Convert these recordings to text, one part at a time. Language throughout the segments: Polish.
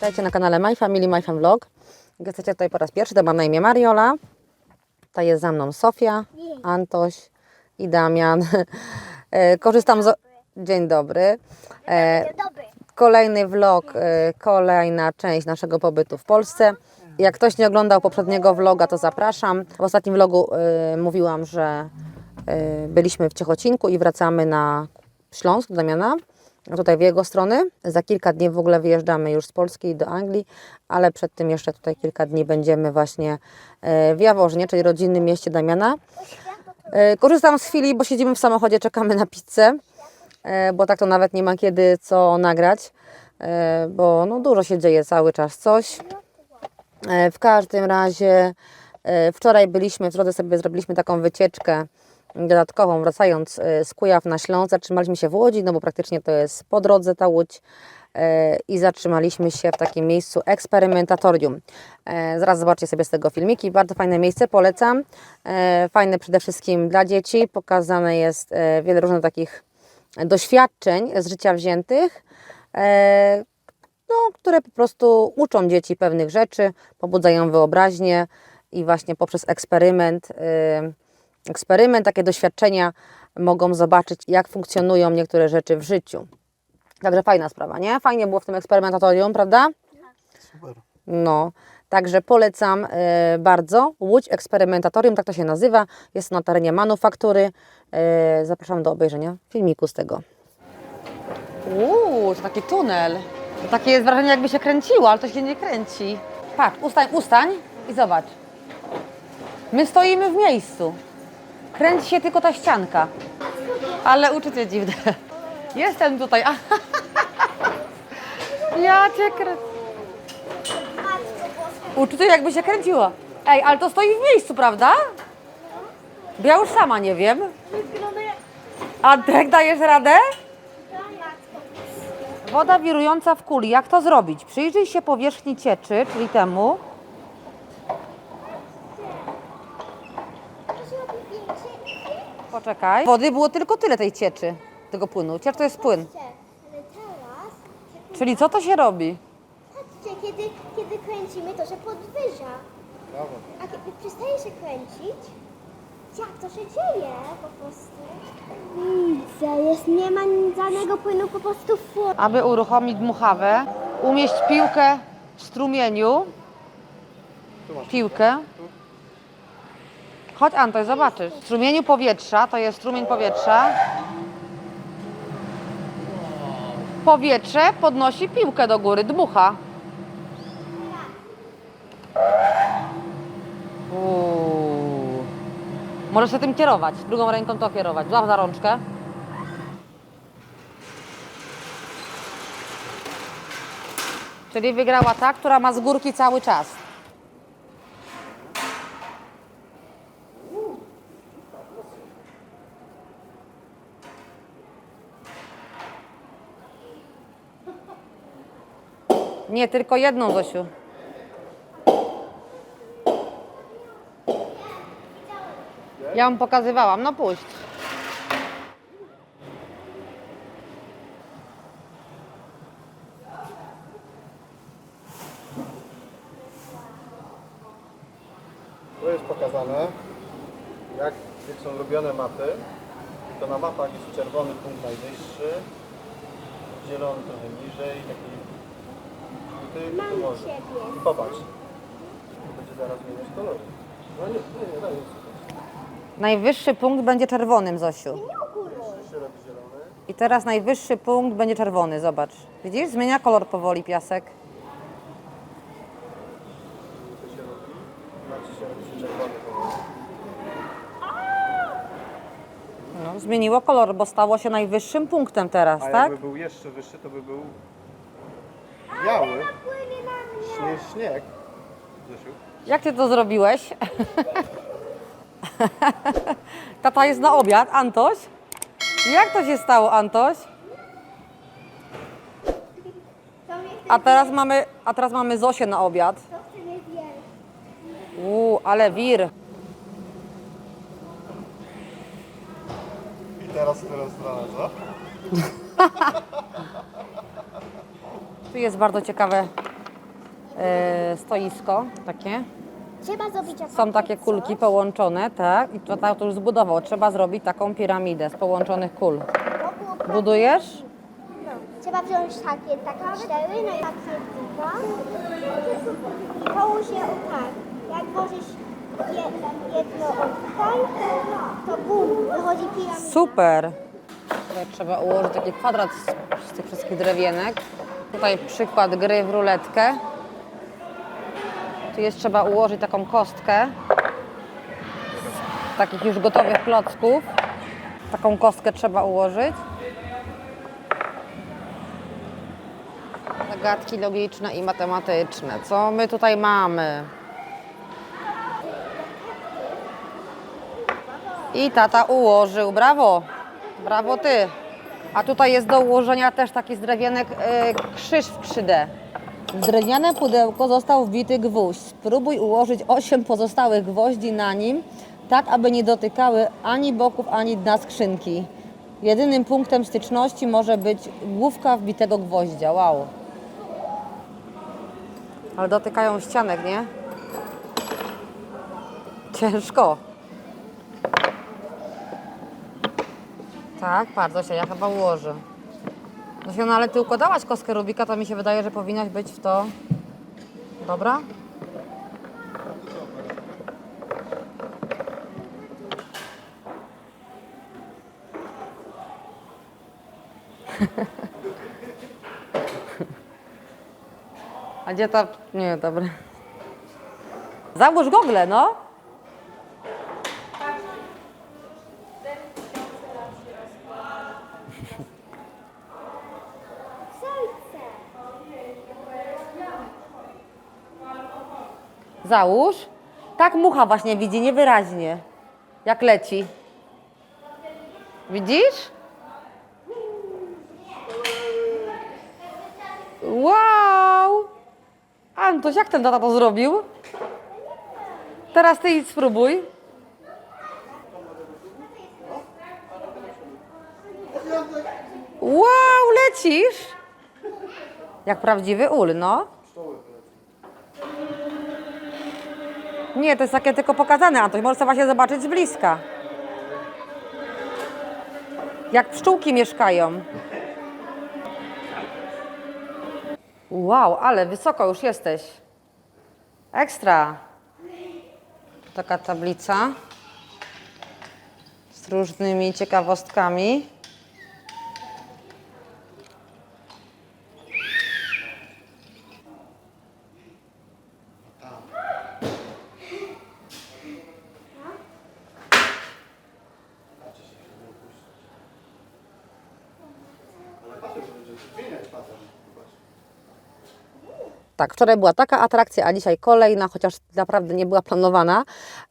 Witajcie na kanale My Family, My Fam Vlog. Jesteście tutaj po raz pierwszy, to mam na imię Mariola. To jest za mną Sofia, Antoś i Damian. E, Korzystam z... Dzień dobry. E. Kolejny vlog, e, kolejna część naszego pobytu w Polsce. Jak ktoś nie oglądał poprzedniego vloga, to zapraszam. W ostatnim vlogu mówiłam, że byliśmy w Ciechocinku i wracamy na Śląsk Damiana, tutaj w jego strony. Za kilka dni w ogóle wyjeżdżamy już z Polski do Anglii, ale przed tym jeszcze tutaj kilka dni będziemy właśnie e, w Jaworznie, czyli rodzinnym mieście Damiana. E, Korzystam z chwili, bo siedzimy w samochodzie, czekamy na pizzę, e, bo tak to nawet nie ma kiedy co nagrać, bo no dużo się dzieje cały czas coś. W każdym razie wczoraj byliśmy, w drodze sobie zrobiliśmy taką wycieczkę dodatkową, wracając e, z Kujaw na Śląsk. Zatrzymaliśmy się w Łodzi, no bo praktycznie to jest po drodze ta Łódź e, i zatrzymaliśmy się w takim miejscu eksperymentatorium. E, Zaraz zobaczcie sobie z tego filmiki. Bardzo fajne miejsce, polecam. Fajne przede wszystkim dla dzieci. Pokazane jest wiele różnych takich doświadczeń z życia wziętych. no, które po prostu uczą dzieci pewnych rzeczy, pobudzają wyobraźnię i właśnie poprzez eksperyment, y, eksperyment, takie doświadczenia mogą zobaczyć, jak funkcjonują niektóre rzeczy w życiu. Także fajna sprawa, nie? Fajnie było w tym eksperymentatorium, prawda? Super. No, także polecam e, bardzo. Łódź Eksperymentatorium, tak to się nazywa. Jest na terenie manufaktury. E, zapraszam do obejrzenia filmiku z tego. Uuu, to taki tunel. To takie jest wrażenie, jakby się kręciło, ale to się nie kręci. Patrz, ustań, ustań i zobacz. My stoimy w miejscu. Kręci się tylko ta ścianka. Ale uczucie dziwne. Jestem tutaj. Ja cię kręcę. Uczucie jakby się kręciło. Ej, ale to stoi w miejscu, prawda? Bo Ja już sama nie wiem. Antek, dajesz radę? Woda wirująca w kuli. Jak to zrobić? Przyjrzyj się powierzchni cieczy, czyli temu. Poczekaj. Wody było tylko tyle tej cieczy, tego płynu. Ciecz to jest płyn. Ale teraz, Czyli co to się robi? patrzcie, kiedy, kiedy kręcimy, to się podwyża. Brawo. A kiedy przestaje się kręcić, jak to się dzieje po prostu? Widzę, jest, nie ma żadnego płynu, po prostu fu. Aby uruchomić dmuchawę, umieść piłkę w strumieniu. Tu masz. Piłkę. Chodź Antoś, zobaczysz. W strumieniu powietrza, to jest strumień powietrza. Powietrze podnosi piłkę do góry, dmucha. Uuu. Możesz się tym kierować, drugą ręką to kierować. Złap za rączkę. Czyli wygrała ta, która ma z górki cały czas. Nie, tylko jedną, Zosiu. Ja wam pokazywałam, no puść. Tu jest pokazane, jak, jak są robione mapy. To na mapach jest czerwony punkt najwyższy, zielony trochę niżej, taki ty, Mam tu może. ciebie. I popatrz. Będzie zaraz zmieniać kolory. No nie, nie, nie, daj jest. Najwyższy punkt będzie czerwonym, Zosiu. Się robi zielony. I teraz najwyższy punkt będzie czerwony, zobacz. Widzisz? Zmienia kolor powoli piasek. To się robi. Znaczy się robi się czerwony kolor. No, zmieniło kolor, bo stało się najwyższym punktem teraz, A tak? jakby był jeszcze wyższy, to by był biały. Na mnie. Śnieg, śnieg. Zosiu. Jak ty to zrobiłeś? Tata jest na obiad, Antoś? Jak to się stało, Antoś? A teraz mamy, a teraz mamy Zosię na obiad. Uuu, ale wir. I teraz stronę, co? Tu jest bardzo ciekawe e, stoisko takie. Trzeba zrobić Są takie kulki połączone, tak? I to to już zbudował. Trzeba zrobić taką piramidę z połączonych kul. Budujesz? Trzeba wziąć takie, takie cztery, no i takie dwa. I połóż je o tak. Jak włożysz je- jedno tutaj, to bum, wychodzi piramida. Super! Tutaj trzeba ułożyć taki kwadrat z, z tych wszystkich drewienek. Tutaj przykład gry w ruletkę. Tu jest trzeba ułożyć taką kostkę z takich już gotowych klocków. Taką kostkę trzeba ułożyć. Zagadki logiczne i matematyczne. Co my tutaj mamy? I tata ułożył. Brawo! Brawo ty! A tutaj jest do ułożenia też taki z drewienek e, krzyż w 3D. W drewniane pudełko został wbity gwóźdź. Spróbuj ułożyć 8 pozostałych gwoździ na nim, tak aby nie dotykały ani boków, ani dna skrzynki. Jedynym punktem styczności może być główka wbitego gwoździa. Wow. Ale dotykają ścianek, nie? Ciężko. Tak, bardzo się, ja chyba ułożę. No, no ale ty układałaś kostkę Rubika, to mi się wydaje, że powinnaś być w to. Dobra? A gdzie ta... Nie, dobra. Załóż gogle, no. Załóż. Tak mucha właśnie widzi, niewyraźnie. Jak leci. Widzisz? Wow! Antoś, jak ten tata to zrobił? Teraz ty idź spróbuj. Wow, lecisz! Jak prawdziwy ul, no. Nie, to jest takie tylko pokazane, Antoś. Sobie właśnie zobaczyć z bliska. Jak pszczółki mieszkają. Wow, ale wysoko już jesteś. Ekstra. Taka tablica z różnymi ciekawostkami. পাবেন। Tak, wczoraj była taka atrakcja, a dzisiaj kolejna, chociaż naprawdę nie była planowana,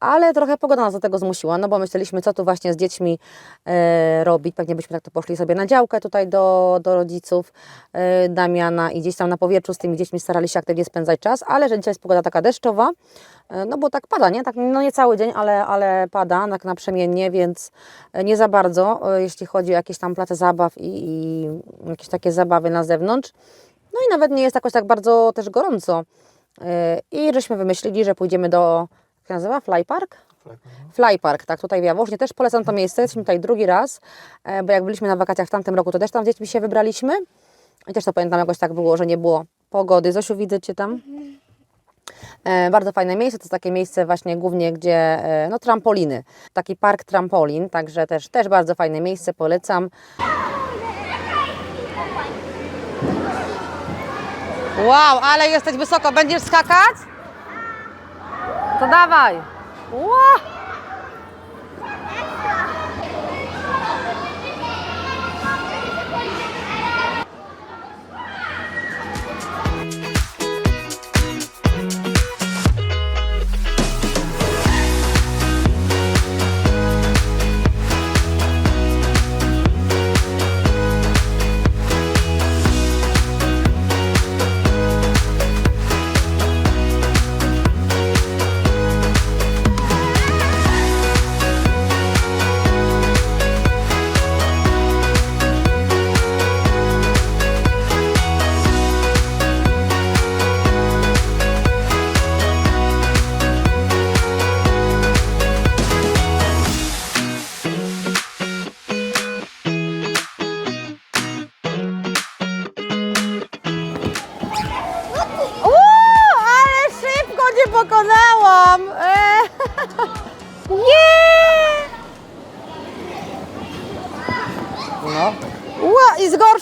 ale trochę pogoda nas do tego zmusiła, no bo myśleliśmy, co tu właśnie z dziećmi e, robić. Pewnie byśmy tak to poszli sobie na działkę tutaj do, do rodziców e, Damiana i gdzieś tam na powietrzu z tymi dziećmi starali się aktywnie spędzać czas, ale że dzisiaj jest pogoda taka deszczowa, e, no bo tak pada, nie? Tak, no nie cały dzień, ale, ale pada, tak naprzemiennie, więc e, nie za bardzo, e, jeśli chodzi o jakieś tam place zabaw i, i jakieś takie zabawy na zewnątrz. No i nawet nie jest jakoś tak bardzo też gorąco. Yy, I żeśmy wymyślili, że pójdziemy do, jak się nazywa, Fly Park? Fly Park, tak, tutaj w Jaworznie. Też polecam to miejsce, jesteśmy tutaj drugi raz, e, bo jak byliśmy na wakacjach w tamtym roku, to też tam z dziećmi się wybraliśmy. I też to pamiętam, jakoś tak było, że nie było pogody. Zosiu, widzę Cię tam? E, bardzo fajne miejsce, to jest takie miejsce właśnie głównie, gdzie, e, no trampoliny, taki park trampolin, także też, też bardzo fajne miejsce, polecam. Wow, ale jesteś wysoko. Będziesz skakać? To dawaj. Wow.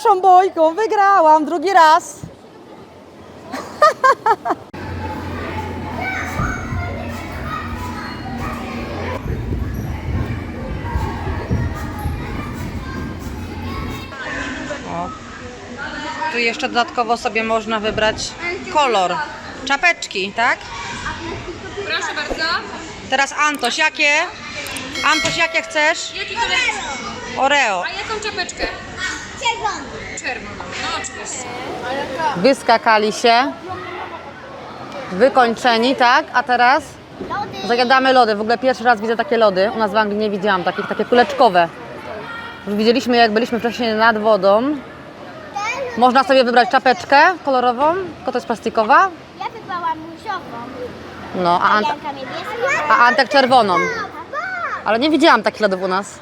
Pierwszą bojką, wygrałam drugi raz. O. Tu jeszcze dodatkowo sobie można wybrać kolor. Czapeczki, tak? Proszę bardzo. Teraz Antoś, jakie? Antoś, jakie chcesz? Jaki kolor? Oreo. A jaką czapeczkę? Czerwony. Czerwoną. No oczywiście. Wyskakali się. Wykończeni, tak? A teraz Lody. zajadamy lody. W ogóle pierwszy raz widzę takie lody. U nas w Anglii nie widziałam takich, takie kuleczkowe. Już widzieliśmy, jak byliśmy wcześniej nad wodą. Można sobie wybrać czapeczkę kolorową, tylko to jest plastikowa. Ja wybrałam różową. No, a, Ant Janka a Antek czerwoną. Ale nie widziałam takich lodów u nas.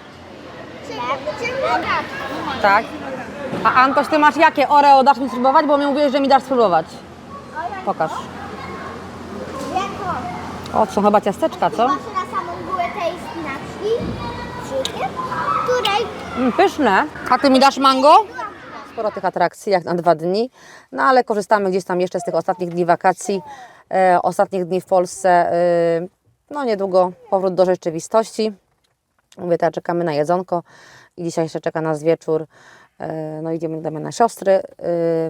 Tak. A Antoś, ty masz jakie Oreo? Dasz mi spróbować? Bo mi mówiłeś, że mi dasz spróbować. Pokaż. O, to są chyba ciasteczka, co? Na samą górę tej. Której pyszne. A ty mi dasz mango? Sporo tych atrakcji, jak na dwa dni. No ale korzystamy gdzieś tam jeszcze z tych ostatnich dni wakacji, e, ostatnich dni w Polsce. E, no niedługo powrót do rzeczywistości. Mówię, teraz czekamy na jedzonko i dzisiaj jeszcze czeka nas wieczór. E, no idziemy do na siostry e,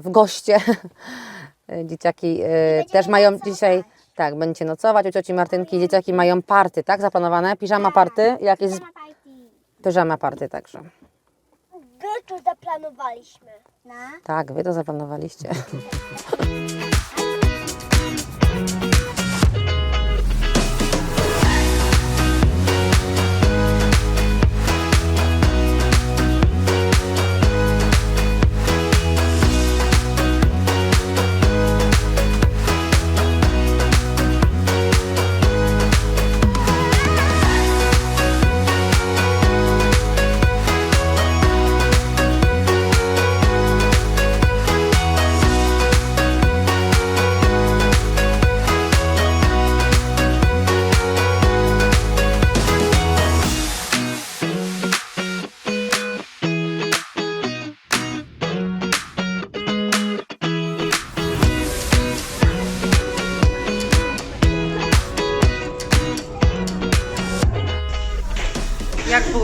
w goście. Dzieciaki e, też mają dzisiaj, tak, będziecie nocować u cioci Martynki. Dzieciaki mają party, tak, zaplanowane? Piżama party? Jakieś piżama party także. My to zaplanowaliśmy. Tak, wy to zaplanowaliście.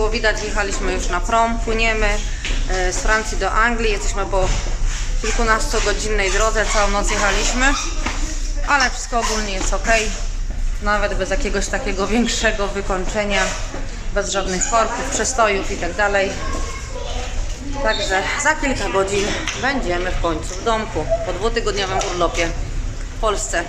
było widać, jechaliśmy już na prom, płyniemy e, z Francji do Anglii. Jesteśmy po kilkunastogodzinnej drodze, całą noc jechaliśmy, ale wszystko ogólnie jest ok. Nawet bez jakiegoś takiego większego wykończenia, bez żadnych korków, przestojów i tak. Także za kilka godzin będziemy w końcu w domku po dwutygodniowym urlopie w Polsce.